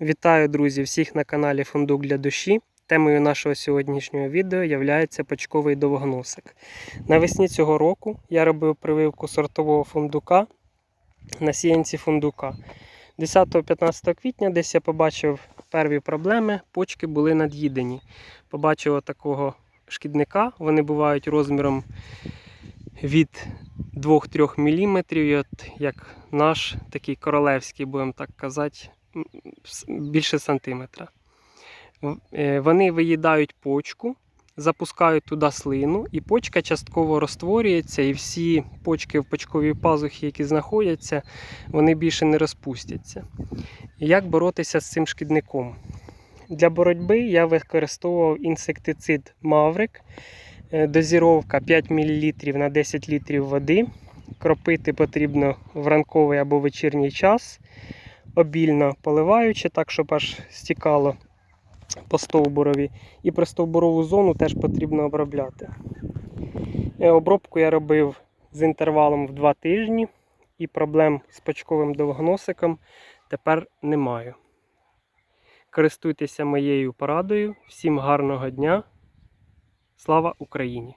Вітаю, друзі, всіх на каналі Фундук для душі. Темою нашого сьогоднішнього відео є почковий довгоносик. Навесні цього року я робив прививку сортового фундука на сіянці фундука. 10-15 квітня десь я побачив перві проблеми, почки були над'їдені. Побачив такого шкідника, вони бувають розміром від 2-3 мм, як наш такий королевський, будемо так казати, більше сантиметра. Е, Вони виїдають почку, запускають туди слину, і почка частково розтворюється, і всі почки в почковій пазухі, які знаходяться, вони більше не розпустяться. Як боротися з цим шкідником? Для боротьби я використовував інсектицид Маврик. Е, Дозіровка 5 мл на 10 літрів води. Кропити потрібно в ранковий або вечірній час, обільно поливаючи, так, щоб аж стікало по стовбурові. І пристовбурову зону теж потрібно обробляти. Е, Обробку я робив з інтервалом в 2 тижні, і проблем з почковим довгоносиком тепер не маю. Користуйтеся моєю порадою. Всім гарного дня! Слава Україні!